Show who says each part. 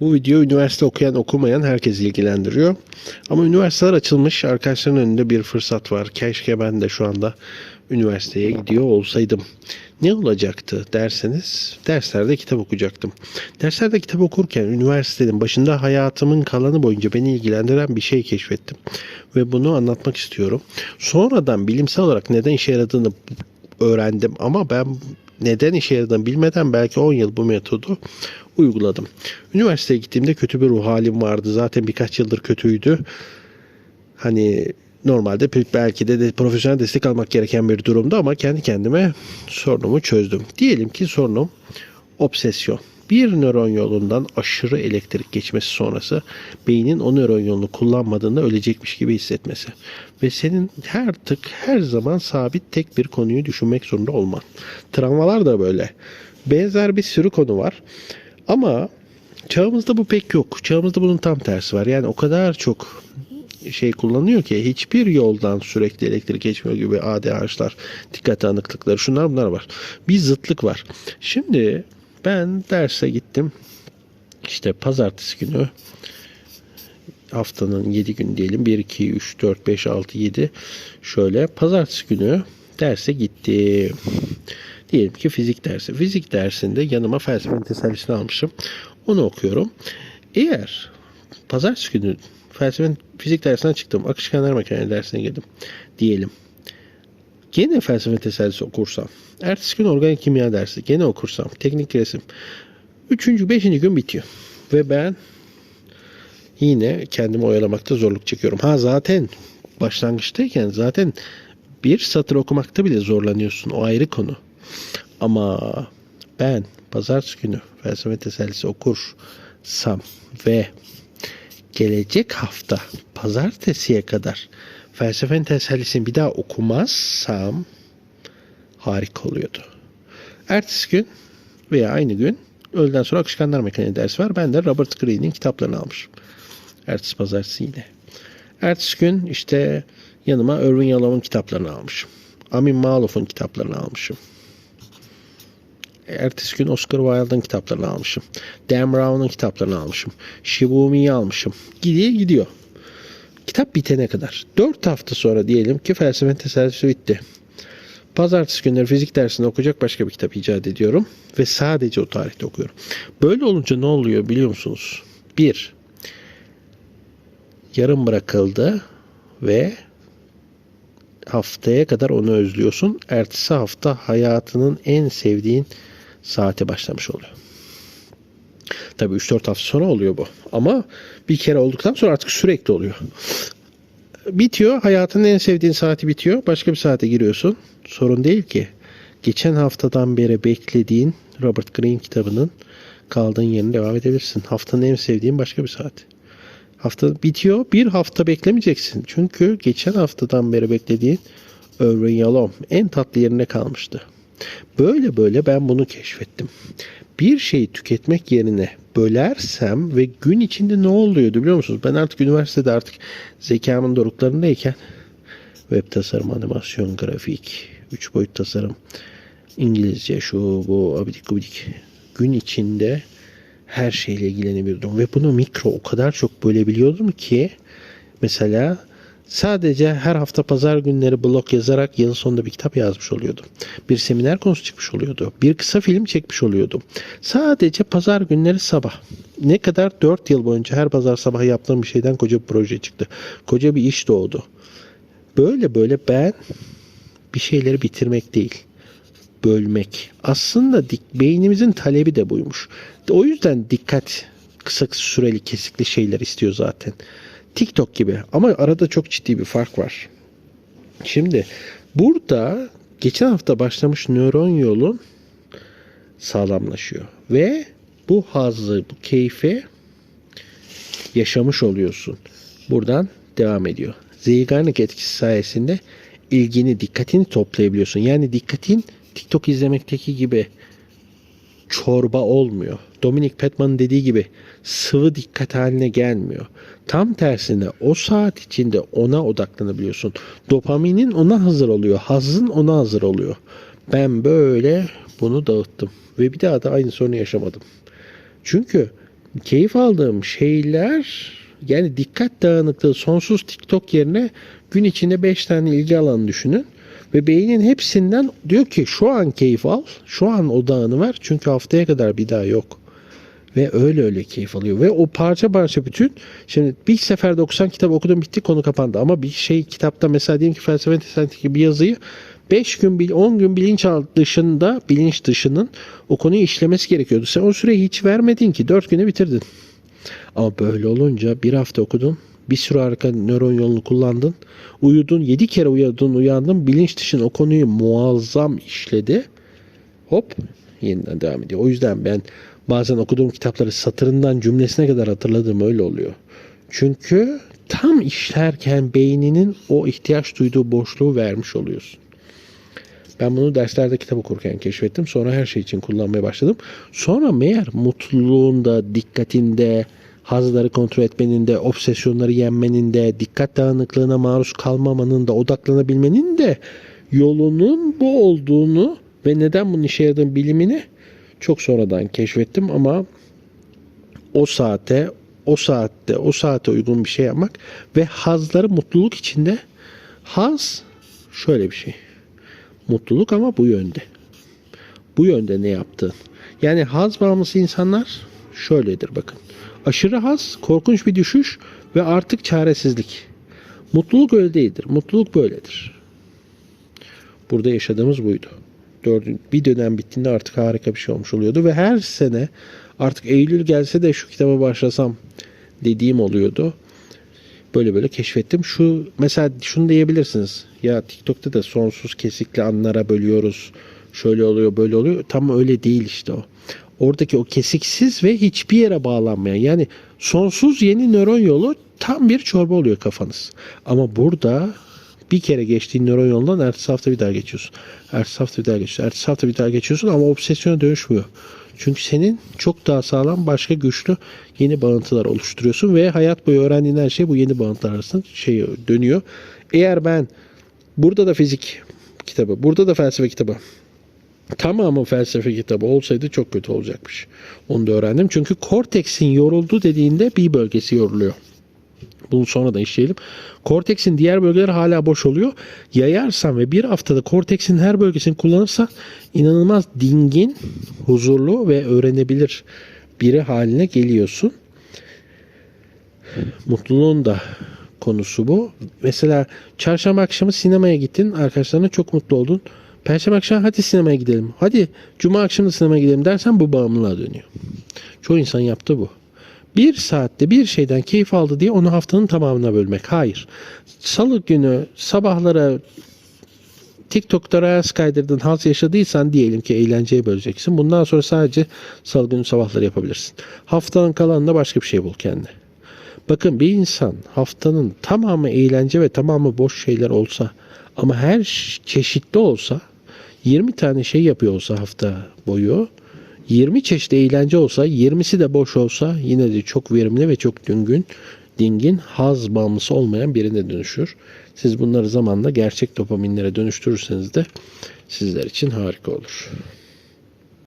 Speaker 1: Bu video üniversite okuyan okumayan herkes ilgilendiriyor. Ama üniversiteler açılmış. Arkadaşların önünde bir fırsat var. Keşke ben de şu anda üniversiteye gidiyor olsaydım. Ne olacaktı derseniz derslerde kitap okuyacaktım. Derslerde kitap okurken üniversitenin başında hayatımın kalanı boyunca beni ilgilendiren bir şey keşfettim. Ve bunu anlatmak istiyorum. Sonradan bilimsel olarak neden işe yaradığını öğrendim ama ben neden işe yaradığını bilmeden belki 10 yıl bu metodu uyguladım. Üniversiteye gittiğimde kötü bir ruh halim vardı. Zaten birkaç yıldır kötüydü. Hani normalde belki de, de profesyonel destek almak gereken bir durumda ama kendi kendime sorunumu çözdüm. Diyelim ki sorunum obsesyon. Bir nöron yolundan aşırı elektrik geçmesi sonrası beynin o nöron yolunu kullanmadığında ölecekmiş gibi hissetmesi. Ve senin her tık her zaman sabit tek bir konuyu düşünmek zorunda olman. Travmalar da böyle. Benzer bir sürü konu var. Ama çağımızda bu pek yok. Çağımızda bunun tam tersi var. Yani o kadar çok şey kullanıyor ki hiçbir yoldan sürekli elektrik geçmiyor gibi ADH'lar, dikkat dağınıklıkları şunlar bunlar var. Bir zıtlık var. Şimdi ben derse gittim. İşte pazartesi günü haftanın 7 gün diyelim 1 2 3 4 5 6 7 şöyle pazartesi günü derse gittim. Diyelim ki fizik dersi. Fizik dersinde yanıma felsefenin tesellisini almışım. Onu okuyorum. Eğer pazartesi günü felsefenin fizik dersinden çıktım. Akışkanlar makinesi dersine girdim. Diyelim. Gene felsefe tesellisi okursam. Ertesi gün organik kimya dersi. Gene okursam. Teknik resim. Üçüncü, beşinci gün bitiyor. Ve ben yine kendimi oyalamakta zorluk çekiyorum. Ha zaten başlangıçtayken zaten bir satır okumakta bile zorlanıyorsun. O ayrı konu. Ama ben pazartesi günü felsefe tesellisi okursam ve gelecek hafta pazartesiye kadar felsefenin tesellisini bir daha okumazsam harika oluyordu. Ertesi gün veya aynı gün öğleden sonra akışkanlar mekaniği dersi var. Ben de Robert Greene'in kitaplarını almışım. Ertesi pazartesi yine. Ertesi gün işte yanıma Irving Yalom'un kitaplarını almışım. Amin Malof'un kitaplarını almışım. Ertesi gün Oscar Wilde'ın kitaplarını almışım. Dan Brown'un kitaplarını almışım. Shibumi'yi almışım. Gidiyor gidiyor. Kitap bitene kadar. 4 hafta sonra diyelim ki felsefe tesellisi bitti. Pazartesi günleri fizik dersinde okuyacak başka bir kitap icat ediyorum. Ve sadece o tarihte okuyorum. Böyle olunca ne oluyor biliyor musunuz? Bir, yarım bırakıldı ve haftaya kadar onu özlüyorsun. Ertesi hafta hayatının en sevdiğin saate başlamış oluyor. Tabii 3-4 hafta sonra oluyor bu. Ama bir kere olduktan sonra artık sürekli oluyor. Bitiyor. Hayatının en sevdiğin saati bitiyor. Başka bir saate giriyorsun. Sorun değil ki. Geçen haftadan beri beklediğin Robert Greene kitabının kaldığın yerine devam edebilirsin. Haftanın en sevdiğin başka bir saat. Hafta bitiyor. Bir hafta beklemeyeceksin. Çünkü geçen haftadan beri beklediğin Irving Yalom en tatlı yerine kalmıştı. Böyle böyle ben bunu keşfettim. Bir şeyi tüketmek yerine bölersem ve gün içinde ne oluyordu biliyor musunuz? Ben artık üniversitede artık zekamın doruklarındayken web tasarım, animasyon, grafik, 3 boyut tasarım, İngilizce, şu bu abidik gubidik gün içinde her şeyle ilgilenebiliyordum. Ve bunu mikro o kadar çok bölebiliyordum ki mesela Sadece her hafta pazar günleri blog yazarak yıl sonunda bir kitap yazmış oluyordum. Bir seminer konusu çıkmış oluyordu. Bir kısa film çekmiş oluyordum. Sadece pazar günleri sabah. Ne kadar 4 yıl boyunca her pazar sabah yaptığım bir şeyden koca bir proje çıktı. Koca bir iş doğdu. Böyle böyle ben bir şeyleri bitirmek değil bölmek. Aslında dik, beynimizin talebi de buymuş. O yüzden dikkat kısa süreli kesikli şeyler istiyor zaten. TikTok gibi ama arada çok ciddi bir fark var. Şimdi burada geçen hafta başlamış nöron yolun sağlamlaşıyor ve bu hazzı, bu keyfi yaşamış oluyorsun. Buradan devam ediyor. Zeigarnik etkisi sayesinde ilgini, dikkatini toplayabiliyorsun. Yani dikkatin TikTok izlemekteki gibi çorba olmuyor. Dominic Petman'ın dediği gibi sıvı dikkat haline gelmiyor. Tam tersine o saat içinde ona odaklanabiliyorsun. Dopaminin ona hazır oluyor. Hazın ona hazır oluyor. Ben böyle bunu dağıttım. Ve bir daha da aynı sorunu yaşamadım. Çünkü keyif aldığım şeyler yani dikkat dağınıklığı sonsuz TikTok yerine gün içinde 5 tane ilgi alanı düşünün. Ve beynin hepsinden diyor ki şu an keyif al, şu an odağını ver çünkü haftaya kadar bir daha yok. Ve öyle öyle keyif alıyor. Ve o parça parça bütün şimdi bir seferde 90 kitap okudum bitti konu kapandı. Ama bir şey kitapta mesela diyelim ki felsefe tesellindeki bir yazıyı 5 gün, bil- 10 gün bilinç dışında, bilinç dışının o konuyu işlemesi gerekiyordu. Sen o süreyi hiç vermedin ki. 4 güne bitirdin. Ama böyle olunca bir hafta okudun. Bir sürü arka nöron yolunu kullandın. Uyudun. 7 kere uyudun, uyandın. Bilinç dışın o konuyu muazzam işledi. Hop yeniden devam ediyor. O yüzden ben bazen okuduğum kitapları satırından cümlesine kadar hatırladığım öyle oluyor. Çünkü tam işlerken beyninin o ihtiyaç duyduğu boşluğu vermiş oluyorsun. Ben bunu derslerde kitap okurken keşfettim. Sonra her şey için kullanmaya başladım. Sonra meğer mutluluğunda, dikkatinde, hazları kontrol etmenin de, obsesyonları yenmenin de, dikkat dağınıklığına maruz kalmamanın da, odaklanabilmenin de yolunun bu olduğunu ve neden bunun işe yaradığını bilimini çok sonradan keşfettim ama o saate, o saatte, o saate uygun bir şey yapmak ve hazları mutluluk içinde haz şöyle bir şey. Mutluluk ama bu yönde. Bu yönde ne yaptığın. Yani haz bağımlısı insanlar şöyledir bakın. Aşırı haz, korkunç bir düşüş ve artık çaresizlik. Mutluluk öyle değildir. Mutluluk böyledir. Burada yaşadığımız buydu. Bir dönem bittiğinde artık harika bir şey olmuş oluyordu ve her sene artık Eylül gelse de şu kitaba başlasam dediğim oluyordu. Böyle böyle keşfettim. Şu mesela şunu diyebilirsiniz. Ya TikTok'ta da sonsuz kesikli anlara bölüyoruz. Şöyle oluyor, böyle oluyor. Tam öyle değil işte o. Oradaki o kesiksiz ve hiçbir yere bağlanmayan yani sonsuz yeni nöron yolu tam bir çorba oluyor kafanız. Ama burada bir kere geçtiğin nöron yolundan ertesi hafta bir daha geçiyorsun. Ertesi hafta bir daha geçiyorsun. Ertesi hafta bir daha geçiyorsun ama obsesyona dönüşmüyor. Çünkü senin çok daha sağlam başka güçlü yeni bağıntılar oluşturuyorsun ve hayat boyu öğrendiğin her şey bu yeni bağıntılar arasında şey dönüyor. Eğer ben burada da fizik kitabı, burada da felsefe kitabı tamamı felsefe kitabı olsaydı çok kötü olacakmış. Onu da öğrendim. Çünkü korteksin yoruldu dediğinde bir bölgesi yoruluyor. Bunu sonra da işleyelim. Korteksin diğer bölgeleri hala boş oluyor. Yayarsan ve bir haftada korteksin her bölgesini kullanırsan inanılmaz dingin, huzurlu ve öğrenebilir biri haline geliyorsun. Mutluluğun da konusu bu. Mesela çarşamba akşamı sinemaya gittin. Arkadaşlarına çok mutlu oldun. Perşembe akşamı hadi sinemaya gidelim. Hadi cuma akşamı sinemaya gidelim dersen bu bağımlılığa dönüyor. Çoğu insan yaptı bu. Bir saatte bir şeyden keyif aldı diye onu haftanın tamamına bölmek. Hayır. Salı günü sabahlara TikTok'ta Reels kaydırdın, haz yaşadıysan diyelim ki eğlenceye böleceksin. Bundan sonra sadece salı günü sabahları yapabilirsin. Haftanın kalanında başka bir şey bul kendine. Bakın bir insan haftanın tamamı eğlence ve tamamı boş şeyler olsa ama her çeşitli olsa 20 tane şey yapıyor olsa hafta boyu 20 çeşit eğlence olsa 20'si de boş olsa yine de çok verimli ve çok dingin, dingin haz bağımlısı olmayan birine dönüşür. Siz bunları zamanla gerçek dopaminlere dönüştürürseniz de sizler için harika olur.